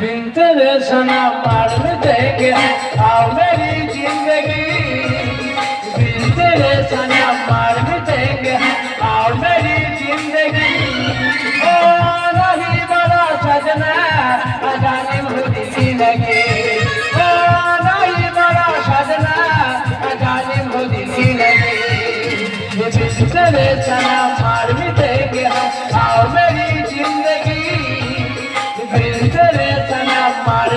Vinteresana parme teken, avme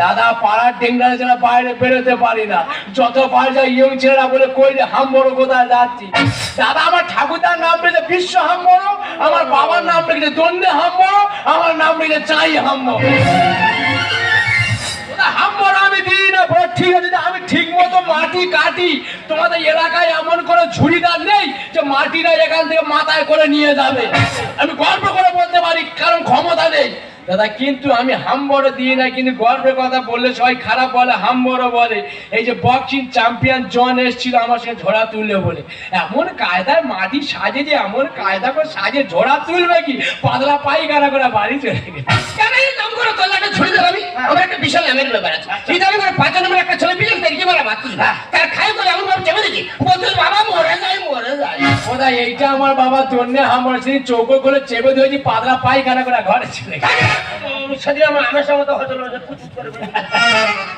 দাদা, পাড়ার ডেঙ্গারা ছাড়া বাইরে বেরোতে পারি না। যত বার যাই ইয়ং ছেলেরা বলে, কই রে হাম বড় কোথায় যাচ্ছি দাদা, আমার ঠাকুরদার নাম রেখে বিশ্ব হাম বড় আমার বাবার নাম রেখেছে দন্দে হাম বড় আমার নাম রেখেছে চাই হাম আমি দিই না ঠিক আছে আমি ঠিক মতো মাটি কাটি। তোমাদের এলাকায় এমন কোনো ঝুড়িদার নেই যে মাটিটা এখান থেকে মাথায় করে নিয়ে যাবে। আমি গল্প করে বলতে পারি, কারণ ক্ষমতা নেই। দাদা কিন্তু আমি হামবড় দিই না কিন্তু গল্পের কথা বললে সবাই খারাপ বলে হামবড় বলে। এই যে বক্সিং চ্যাম্পিয়ন জন এসেছিল আমার সঙ্গে ঝোড়া তুললে বলে। এমন কায়দায় মাটি সাজে যে এমন কায়দা করে সাজে ঝোড়া তুলবে কি? পাতলা পায়খানা করে বাড়ি চলে গেছে কেন এই দম করে আমি? আমার একটা বিশাল নামের ব্যাপার আছে। এই দামি করে পাঁচ নম্বর একটা ছেলে বলা মাত্র তার খাই করে এমন ভাবে চেপে দেখি বলতে বাবা মরে যায় মরে ওদা এইটা আমার বাবা জন্যে আমার সেই চৌকো করে চেপে দিয়েছি পাতলা পায়খানা করে ঘরে চলে গেছে। সেদিন আমার আমার সঙ্গে তো হতো না কুচুত করে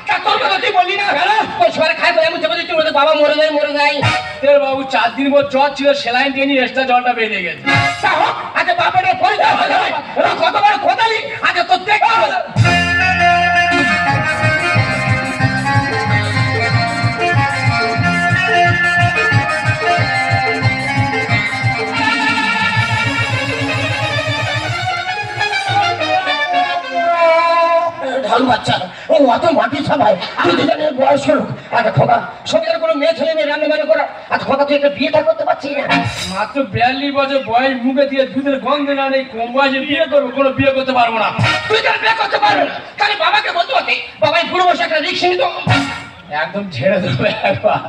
তা তোর কথা তুই বললি না হ্যাঁ ওই সবাই খাই করে এমন চেপে দিচ্ছি বাবা মরে যায় মরে যায়। তোর বাবু চার দিন পর জ্বর ছিল সেলাইন দিয়ে নিয়ে এক্সট্রা জলটা বেরিয়ে গেছে। আচ্ছা বাপের পরিচয় যাবে কতবার খোদালি তোর দেখতে মাটি আমি দুজনের বয়স হলো আচ্ছা খোকা সঙ্গে কোনো মেয়ে ছেলে মেয়ে রান্না বান্না করা। আচ্ছা খোকা তুই একটা বিয়েটা করতে পারছিস না? মাত্র বিয়াল্লিশ বছর বয়স মুখে দিয়ে দুধের গন্ধ না নেই কম বয়সে বিয়ে করব কোনো বিয়ে করতে পারব না। তুই তার বিয়ে করতে পারবে না? তাহলে বাবাকে বলতে পারতে বাবাই বুড়ো বসে একটা রিক্সা নিত। একদম ছেড়ে দেবো একবার।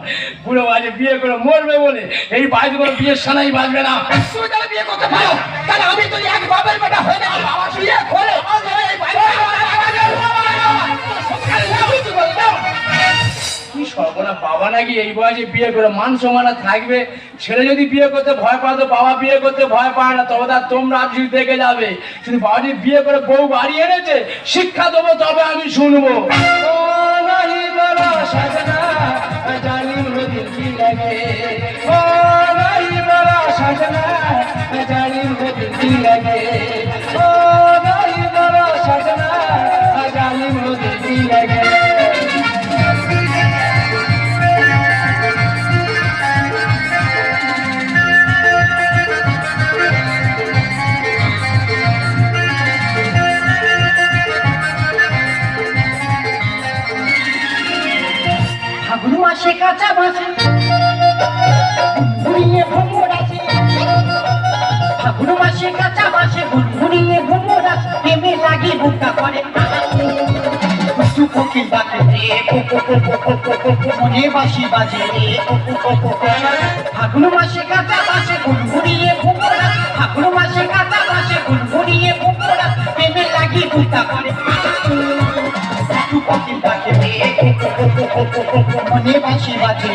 বুড়ো বাজে বিয়ে করে মরবে বলে এই বাড়িতে কোনো বিয়ের সানাই বাজবে না। তুমি তাহলে বিয়ে করতে পারো তাহলে আমি যদি এক বাবার বেটা হয়ে যাই বাবা। বিয়ে করে সর্বনা বাবা নাকি এই বয়সে বিয়ে করে মান সমানা থাকবে? ছেলে যদি বিয়ে করতে ভয় পায় তো বাবা বিয়ে করতে ভয় পায় না, তবে তার তোমরা আজ দেখে যাবে। কিন্তু বাবা যদি বিয়ে করে বউ বাড়ি এনেছে, শিক্ষা দেবো, তবে আমি শুনব। জানি বাসে কাঁচা বাসে ঘুরিয়ে ঘুমরাজ প্রেমে লাগি বুকা করে সুখকে বাকে মনে বাসি বাজে ফাগুন মাসে কাঁচা বাসে ঘুরিয়ে ঘুমরাজ ফাগুন মাসে কাঁচা বাসে ঘুরিয়ে ঘুমরাজ প্রেমে লাগি বুকা করে সুখকে বাকে মনে বাসি বাজে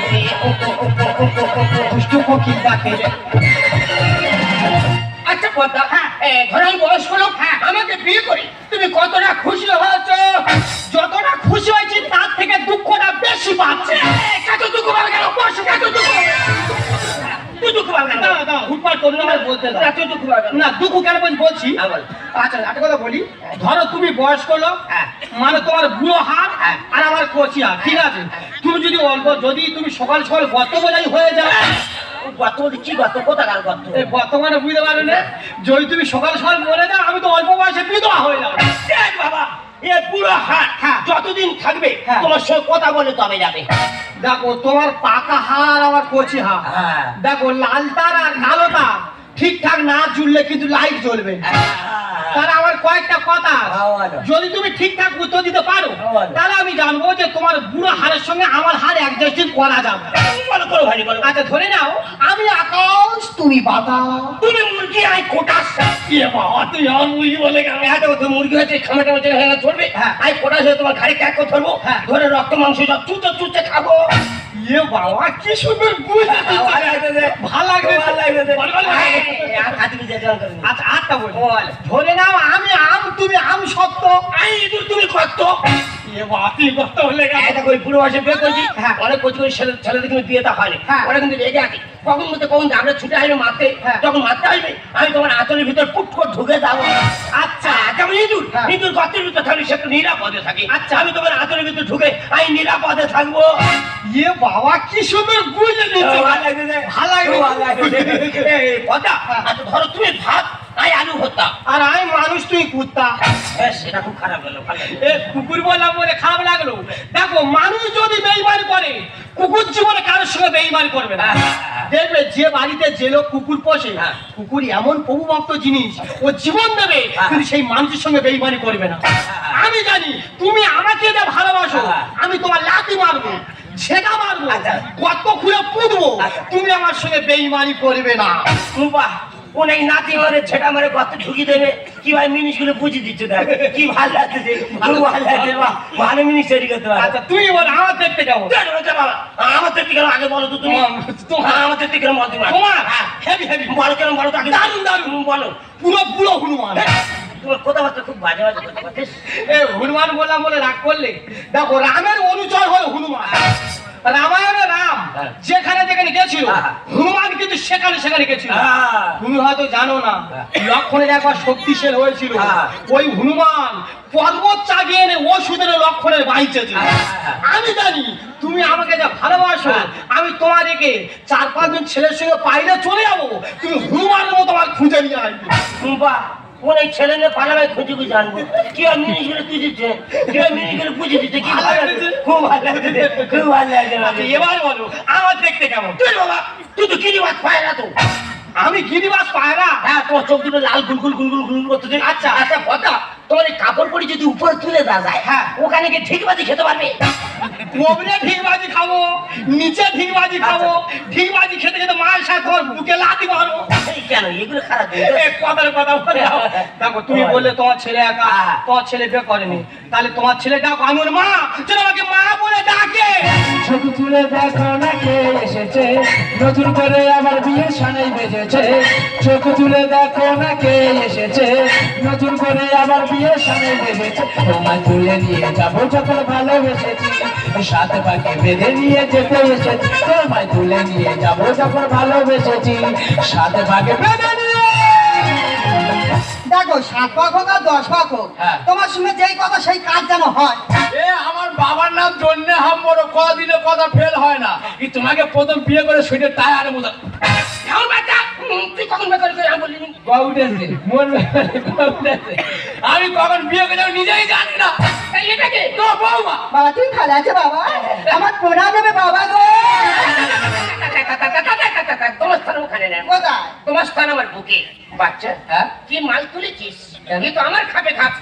দুষ্ট কোকিল ডাকে পদ্মা হ্যাঁ ধরো আমি বয়স হলো হ্যাঁ আমাকে বিয়ে করে। তুমি কতটা খুশি হয়েছো? যতটা খুশি হয়েছি তার থেকে দুঃখটা বেশি পাচ্ছে। কত দুঃখ পাবে কেন? বয়স কত দুঃখ তুই দুঃখ পাবে কেন? দাঁড়াও, দাঁড়াও, হুটপাট করো আমার বলতে না, তুই দুঃখ পাবে না দুঃখ কেন বলছি? হ্যাঁ। আচ্ছা একটা কথা বলি। ধরো তুমি বয়স্ক লোক হ্যাঁ। মানে তোমার বুড়ো হাত হ্যাঁ। আর আমার কচি হাত ঠিক আছে? তুমি যদি অল্প যদি তুমি সকাল সকাল গত বোঝাই হয়ে যাও গত কি গত কোথাকার গত এই বর্তমানে বুঝতে পারো না? যদি তুমি সকাল সকাল মরে যাও আমি তো অল্প বয়সে বিধবা হয়ে যাব। বাবা এ পুরো হাট। হ্যাঁ। যতদিন থাকবে হ্যাঁ। তোমার সঙ্গে কথা বলে তবে যাবে। দেখো তোমার পাকা হার আমার কচি হার। হ্যাঁ। দেখো লাল তার আর কালো তার ঠিকঠাক না জুড়লে কিন্তু লাইট জ্বলবে। না। তাহলে আমার কয়েকটা কথা। হ্যাঁ। যদি তুমি ঠিকঠাক উত্তর দিতে পারো হ্যাঁ, তাহলে আমি জানব যে তোমার বুড়ো হাড়ের সঙ্গে আমার অ্যাডজাস্টিং করা যাবে বলো করো ভাই বলো আচ্ছা ধরে নাও আমি আকাশ তুমি বাতাস তুমি মুরগি আই কোটাস এ বাবা তুই মুরগি বলে হাতে তো মুরগি হয়েছে খামাটা মধ্যে হ্যাঁ ধরবে হ্যাঁ। আই কোটাস হয়ে তোমার ঘাড়ে ক্যাক ধরবো হ্যাঁ। ধরে রক্ত মাংস সব চুচে চুচে খাব এ বাবা কি সুন্দর বুঝ। ভালো লাগবে আচ্ছা আটটা বল বল। ধরে নাও আমি আম তুমি আম সত্য। আমি তুমি কত এ বাবা তুই কত এটা কই পুরো বয়সে বিয়ে করেছি হ্যাঁ। অনেক কচি করে ছেলেদের কিন্তু বিয়েটা হয়নি। হ্যাঁ। ওরা কিন্তু রেগে আছে। কখন মধ্যে কখন আমরা ছুটে আসবে মারতে হ্যাঁ। যখন মারতে আসবে আমি তোমার আঁচলের ভিতর পুট করে ঢুকে যাব। আচ্ছা। যেমন ইঁদুর? হ্যাঁ। ইঁদুর গর্তের ভিতর থাকলে সে নিরাপদে থাকে। আচ্ছা। আমি তোমার আঁচলের ভিতর ঢুকে আমি নিরাপদে থাকব। এ বাবা কি সুন্দর নিচ্ছে ভালো কথা আচ্ছা ধরো তুমি ভাত আই আলু ভর্তা আর আমি মানুষ তুই কুত্তা হ্যাঁ, সেটা খুব খারাপ লাগল। কুকুর বললাম বলে খারাপ লাগল দেখো মানুষ যদি বেইমানি করে কুকুর জীবনে কারোর সঙ্গে বেইমানি করবে না দেখবে যে বাড়িতে যে লোক কুকুর পোষে হ্যাঁ। কুকুর এমন প্রভুভক্ত জিনিস ও জীবন দেবে হ্যাঁ। কিন্তু সেই মানুষের সঙ্গে বেইমানি করবে না আমি জানি তুমি আমাকে যে ভালোবাসো হ্যাঁ। আমি তোমার লাথি মারবো সেটা মারবো আচ্ছা। কত খুলে পুঁতবো আচ্ছা। তুমি আমার সঙ্গে বেইমানি করবে না বাহ নাতি মারে ছেটা মারে কত ঢুকি দেবে? কি ভাই বুঝে দিচ্ছে দেখ কি ভালো খুব ভালো লাগছে ভালো তৈরি করতে পারে। আচ্ছা তুমি বল আমার দেখতে যাব আমার কেন আগে বলো তো তুমি। আমার কেন বলো তুমি তোমার হ্যাঁ। হেভি হেভি বলো কেন বলো তো আগে। দারুণ, দারুণ। বলো। পুরো পুরো হনুমান। তোমার কথাবার্তা খুব বাজে বাজে এ হনুমান বললাম বলে রাগ করলে? দেখো রামের অনুচর হলো হনুমান। রামায়ণে রাম হ্যাঁ। যেখানে যেখানে গেছিল হ্যাঁ। হনুমান কিন্তু সেখানে সেখানে গেছিল হ্যাঁ। তুমি হয়তো জানো না। লক্ষণের একবার শক্তিশাল হয়েছিল হ্যাঁ। ওই হনুমান পর্বত চাগিয়ে এনে ওষুধের লক্ষণের বাইচেছিল। আমি জানি তুমি আমাকে যা ভালোবাসো। আমি তোমাদেরকে চার পাঁচজন ছেলের সঙ্গে পাইলে চলে যাব তুমি হনুমানের মতো আমার খুঁজে নিয়ে আসবে অনেক ছেলে মেয়ে পালাবে খুঁজে খুঁজে আনব। কি আর করে তুই দিচ্ছে কি আর করে খুঁজে দিচ্ছে কি ভালো লাগছে? খুব ভালো লাগছে খুব ভালো লাগছে এবার বলো আমার দেখতে কেমন? তুই বাবা তুই তো মাছ পায় না তো। আমি গিরিবাস পায়রা? হ্যাঁ তোমার চোখ দুটো লাল গুলগুল গুলগুল গুলগুল করতে আচ্ছা। আচ্ছা কথা তোমার কাপড় পরে যদি উপরে তুলে দেওয়া যায় হ্যাঁ। ওখানে গিয়ে ঠিকবাজি খেতে পারবে? ঠিকবাজি খাব নিচে ঠিকবাজি খাব ঠিকবাজি খেতে খেতে মায়ের সাথে তোমার বুকে লাথি মারো কেন? এগুলো খারাপ কথার কথা বলে দেখো তুমি বললে তোমার ছেলে একা হ্যাঁ। তোমার ছেলে বিয়ে করেনি। তাহলে তোমার ছেলে ডাকো আমি ওর মা। যেন আমাকে মা বলে ডাকে। ছবি তুলে দেখো না কে এসেছে। নতুন করে আবার বিয়ে সানাই বেজেছে চোখ তুলে দেখো না কে এসেছে। নতুন করে আবার বিয়ে সানাই বেজেছে তোমায় তুলে নিয়ে যাব যখন ভালোবেসেছি। সাথে পাখি বেঁধে নিয়ে যেতে এসেছি। তোমায় তুলে নিয়ে যাব যখন ভালোবেসেছি। সাথে পাখি বেঁধে নিয়ে দেখো সাত পাক হোক আর দশ পাক হোক হ্যাঁ। তোমার সঙ্গে যেই কথা সেই কাজ যেন হয়। এ আমার বাবার নাম জন্যে হাম বড় কদিনে কথা ফেল হয় না। কি তোমাকে প্রথম বিয়ে করে সুইটে টায়ার হুম, তুই কখন বেকার করে আমি বলিনি। উঠেছে মন উঠেছে। আমি কখন বিয়ে করে নিজেই জানি না। এই এটাকে তো বৌমা। বাবা তুমি ভালো আছে বাবা? আমার প্রণাম দেবে বাবা গো। তোমার স্থান ওখানে নেন তোমার স্থান আমার বুকে। বাচ্চা হ্যাঁ? কি মাল তুলেছিস? এ তো আমার খাবে খাপ।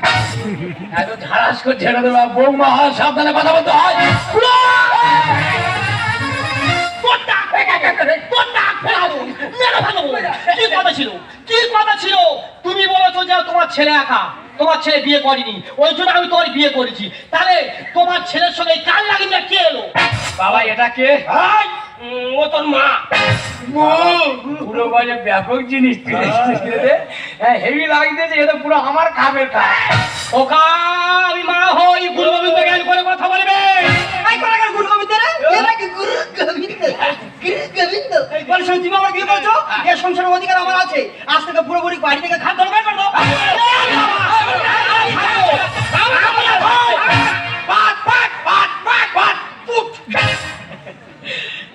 এত ঝাড়াস করে ছেড়ে দেবা বৌমা সাবধানে কথা বলতে হয়। কি কথা ছিল? কি কথা ছিল? তুমি বলেছ যে তোমার ছেলে একা তোমার ছেলে বিয়ে করেনি ওই জন্য আমি তোমার বিয়ে করেছি। তাহলে তোমার ছেলের সঙ্গে কান লাগিয়ে কে এলো? বাবা এটা কে? ও তোর মা। পুরো বাজে ব্যাপক জিনিস। হ্যাঁ হেভি লাগতেছে এটা পুরো আমার কাজ ওকা আমি মা হই গুরু গোবিন্দ জ্ঞান করে কথা বলবে। গুরু গোবিন্দ গুরু গোবিন্দ গুরু গোবিন্দ বল এর সংসারের অধিকার আমার আছে। আজ থেকে পুরোপুরি বাড়ি থেকে খাদ্য বের করে দাও।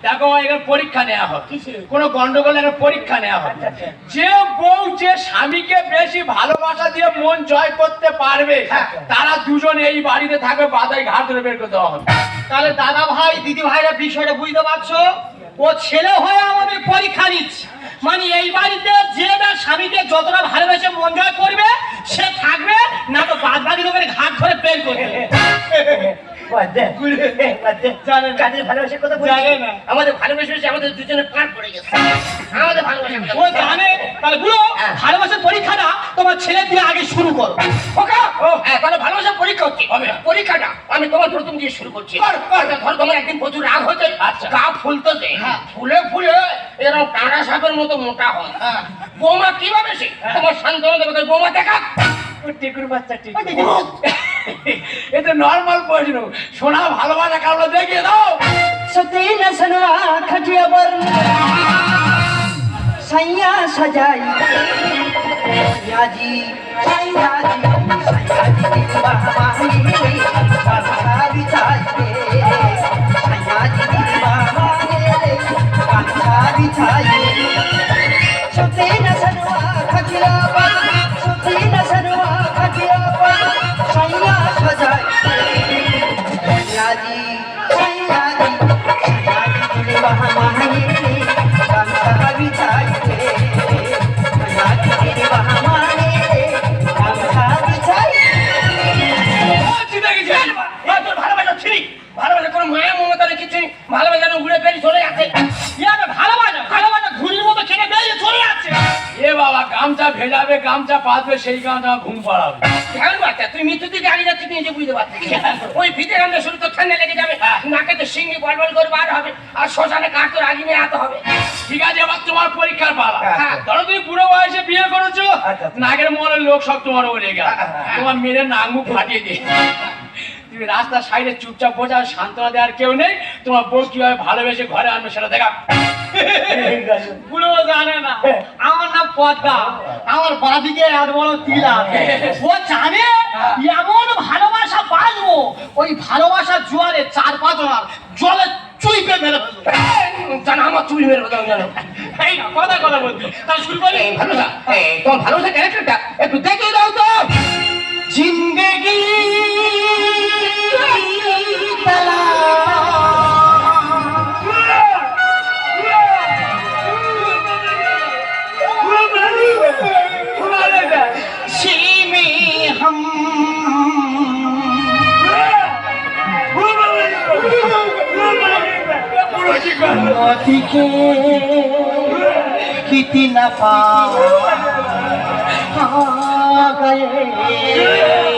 দেখো এখানে পরীক্ষা নেওয়া হয় কোনো গন্ডগোল একটা পরীক্ষা নেওয়া হয় যে বউ যে স্বামীকে বেশি ভালোবাসা দিয়ে মন জয় করতে পারবে তারা দুজন এই বাড়িতে থাকবে বাদাই ঘাট ধরে বের করে দেওয়া হবে। তাহলে দাদা ভাই দিদি ভাইরা বিষয়টা বুঝতে পারছ? ও ছেলে হয়ে আমাদের পরীক্ষা নিচ্ছে। মানে এই বাড়িতে যে তার স্বামীকে যতটা ভালোবেসে মন জয় করবে সে থাকবে না তো বাদ বাকি লোকের ঘাট ধরে বের করবে কাজের ভালোবাসার কথা বলছি আমাদের ভালোবেসে আমাদের দুজনে পার পড়ে গেছে। আমাদের ভালোবাসা ও জানে? তাহলে বুড়ো ভালোবাসার পরীক্ষাটা তোমার ছেলে দিয়ে আগে শুরু করো। ওকা? হ্যাঁ তাহলে ভালোবাসার পরীক্ষা হচ্ছে। পরীক্ষাটা আমি তোমার প্রথম দিয়ে শুরু করছি। আচ্ছা, ধর তোমার একদিন প্রচুর রাগ হচ্ছে। আচ্ছা। গা ফুলতেছে। ফুলে ফুলে এরকম কাঁড়া সাপের মতো মোটা হয় বোমা কীভাবে সে তোমার শান্তনু দেবে বোমা দেখা টিকুর বাচ্চা টিকুর এটা নর্মাল প্রশ্ন সোনা ভালোবাসা কারণে দেখিয়ে দাও সত্যি না সোনা খাটিয়া বর সাইয়া সাজাই সাইয়াজি সাইয়াজি সাইয়াজি বাবা বাবা বাবা বাবা बरसा बिछाई सत्यी न सनवा खटिया গামছা ভেজাবে গামছা পাতবে সেই গামছা ঘুম পাড়াবে। ধ্যান বাচ্চা? তুই তুই নিজে বুঝতে পারছিস। ওই ভিতরে আমরা শুরু তো ঠান্ডা লেগে যাবে নাকে তো সিঙ্গি বল বল করে বার হবে আর শ্মশানে কাঠ তো নিয়ে আতে হবে। ঠিক আছে এবার তোমার পরীক্ষার পালা। হ্যাঁ। ধরো তুমি বুড়ো বয়সে বিয়ে করেছ নাগের মনের লোক সব তোমার ওরে গেল তোমার মেয়ের নাক মুখ ফাটিয়ে দিয়ে তুমি রাস্তার সাইডে চুপচাপ বোঝা সান্ত্বনা দেওয়ার কেউ নেই। তোমার বউ কীভাবে ভালোবেসে ঘরে আনবে সেটা দেখা জানে না। আমার নাম পদ্মা। আমার বাদিকে বড় তিল ও জানে এমন ভালোবাসা বাঁধবো ওই ভালোবাসার জোয়ারে চার পাঁচ জলে চুইপে মেরে জানো আমার চুল মেরে কথা জানো। এই না কথা কথা বলছি শুরু করি। ভালোবাসা তোমার ভালোবাসা ক্যারেক্টারটা একটু দেখে मोती के कितना पा गए দেখ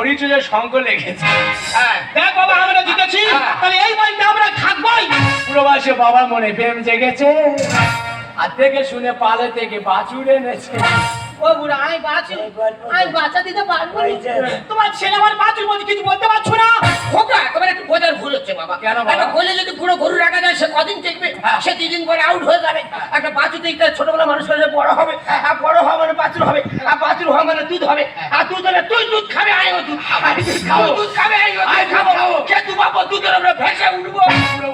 চুলে শঙ্খ লেগেছে। হ্যাঁ। দেখ বাবা আমরা জিতেছি। তাহলে এই বইটা আমরা থাকবোই। পুরোবাসে বাবা বাবার মনে প্রেম জেগেছে। আর থেকে শুনে পালে থেকে বাছুর এনেছে। ও বুড়া আমি বাঁচি। আমি দিতে পারব। তোমার ছেলে আমার বাঁচুর মধ্যে কিছু বলতে পারছ না? খোকা তোমার একটু বোঝার ভুল হচ্ছে বাবা। কেন বাবা? একটা যদি পুরো গরু রাখা যায় সে কদিন টিকবে? সে দুদিন পরে আউট হয়ে যাবে। একটা বাছুর দেখতে ছোটবেলা মানুষ করে বড় হবে। আর বড় হওয়া মানে বাছুর হবে। আর বাছুর হওয়া মানে দুধ হবে। আর দুধ হলে তুই দুধ খাবে আমিও দুধ খাব। দুধ খাবে। আমিও দুধ খাব। কে তু বাবা দুধের আমরা ভেসে উঠবো।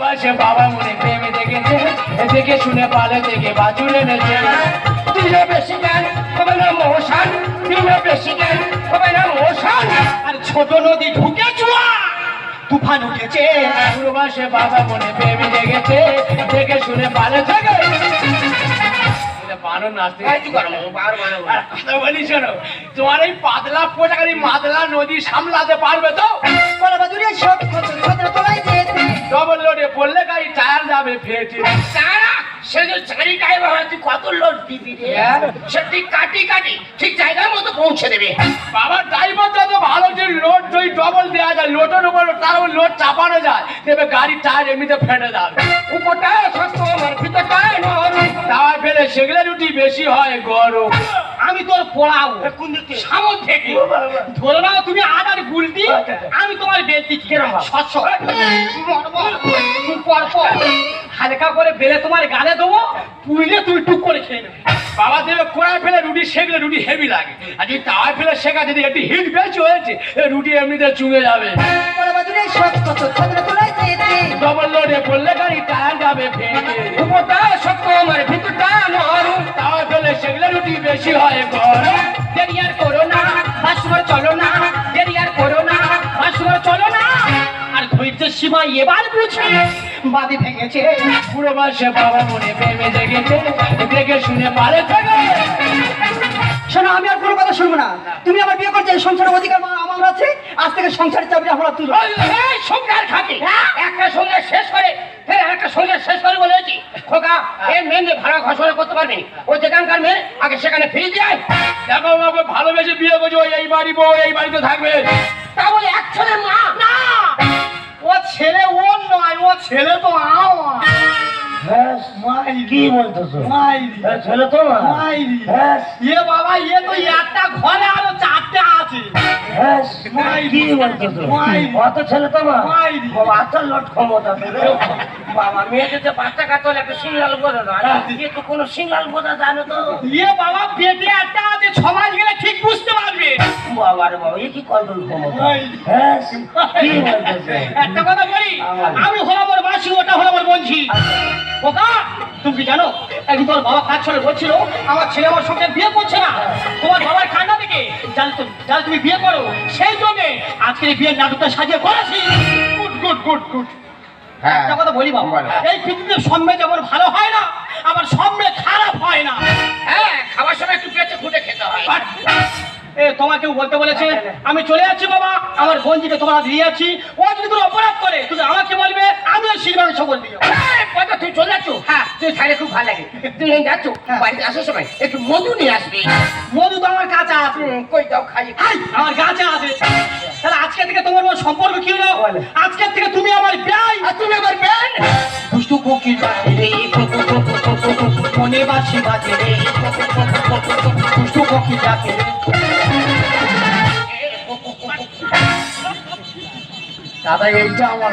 বয়সে বাবা মনে প্রেম জেগেছে এ শুনে পালে থেকে বাছুর এনেছে দিলে বেশি জ্ঞান হবে না দিলে বেশি জ্ঞান হবে না মশান। আর ছোট নদী ঢুকে তুফান উঠেছে। বাবা মনে প্রেম জেগেছে। দেখে শুনে পালে থেকে বানর নাচতে কথা বলি শোনো তোমার এই পাতলা পোশাকের এই মাতলা নদী সামলাতে পারবে তো? ডবল লোডে পড়লে গাড়ি টায়ার যাবে ফেটে। তারা সে যে চারি ড্রাইভার তুই কত লোড দিবি রে? হ্যাঁ। সে ঠিক কাটি কাটি ঠিক জায়গার মতো পৌঁছে দেবে। বাবার ড্রাইভারটা তো ভালো যে লোড যদি ডবল দেওয়া যায় লোডের উপর তার লোড চাপানো যায় দেবে গাড়ির টায়ার এমনিতে ফেটে যাবে। আমার নরম তাওয়ায় ফেলে সেগুলো রুটি বেশি হয় গরম। আমি তোর পড়াবো। সামন থেকে। ধরে নাও তুমি আদার গুলটি আমি তোমার বেলতি পর পর। হালকা করে বেলে তোমার গালে দেবো পুইলে তুই টুক করে খেয়ে নেবে। বাবা দেবে কোড়ায় ফেলে রুটি সেগুলো রুটি হেভি লাগে। আর যদি তাওয়ায় ফেলে শেখা যদি একটু হিট বেশি হয়েছে রুটি এমনিতে চুঙে যাবে। বড় বাজুরে সব কত ছত্র তোলাই চেয়েছে ডবল লোডে পড়লে গাড়ি টায়ার যাবে ভেঙে উপরটা শক্ত আমার ভিতরটা নরম ফেলে সেগুলো রুটি বেশি হয় গরম দেরি আর করো না বাসুর চলো না। দেরি আর করো না বাসুর চলো না। আর ধৈর্যের সীমা এবার বুঝি বাদে ভেঙেছে। পুরো বাবা মনে প্রেমে জেগেছে দেখে শুনে পারে থাকে শোনো আমি আর কোনো কথা শুনব না। তুমি আমার বিয়ে করতে এই সংসারের অধিকার আমার আছে আজ থেকে সংসারের চাবি আমরা তুলো এই সংসার খাটি। একটা সংসার শেষ করে ফের একটা সংসার শেষ করে বলেছি খোকা এর মেয়ে ভাড়া ঘোষণা করতে পারবি ওই যেখানকার মেয়ে আগে সেখানে ফিরে যায় দেখো বাবা ভালোবেসে বিয়ে করছে ওই এই বাড়ি বউ এই বাড়িতে থাকবে। তা বলে এক ছেলের মা? না! ও ছেলে ওর নয় ও ছেলে তো আমার। কি বলতেছো? মাইরি হ্যাঁ, ছেলে তো না মাইরি হ্যাঁ, এ বাবা এ তো একটা ঘরে আরও চারটে আছে। হ্যাঁ, কি বলতেছো? অত ছেলে তো না মাইরি। বাবা আচার লট ক্ষমতা বাবা মেয়েদের যে বাচ্চা হলে একটা সিঙ্গাল বোঝা যায়। তো কোনো সিঙ্গাল বোঝা জানো তো। এ বাবা পেটে একটা আছে সমাজ গেলে ঠিক বুঝতে পারবে। বাবা রে বাবা এ কি কন্ট্রোল ক্ষমতা হ্যাঁ, কি বলতেছো? একটা কথা বলি আমি মাসি ওটা ওকা তুমি জানো একদিন তোর বাবা কাজ ছড়ে বলছিল আমার ছেলে আমার সঙ্গে বিয়ে করছে না। তোমার বাবার কান্না থেকে জান তো জান তুমি বিয়ে করো। সেই জন্য আজকে বিয়ের নাটকটা সাজিয়ে করেছি। Good good good good. একটা কথা বলি বাবা এই পৃথিবীতে সব মেয়ে যেমন ভালো হয় না আবার সব মেয়ে খারাপ হয় না। হ্যাঁ খাবার সময় একটু পেটে ফুটে খেতে হয়। এ তোমাকেও বলতে বলেছে আমি চলে যাচ্ছি বাবা আমার বোনজিকে তোমার দিয়ে যাচ্ছি ও যদি কোনো অপরাধ করে তুমি আমাকে বলবে আমিও শিলবাড়ি সবল দিও এই, কথা তুই চলে যাচ্ছ হ্যাঁ তুই খাইলে খুব ভালো লাগে তুই এই যাচ্ছ বাড়িতে আসার সময় একটু মধু নিয়ে আসবি মধু তো আমার কাছে আছে কই দাও খাই আমার গাছে আছে তাহলে আজকে থেকে তোমার আমার সম্পর্ক কি হলো আজকের থেকে তুমি আমার ব্যয় আর তুমি আমার বেন দুষ্টু কোকিল বাজে রে মনে বাসি বাজে রে দুষ্টু কোকিল ডাকে রে দাদা এইটা আমার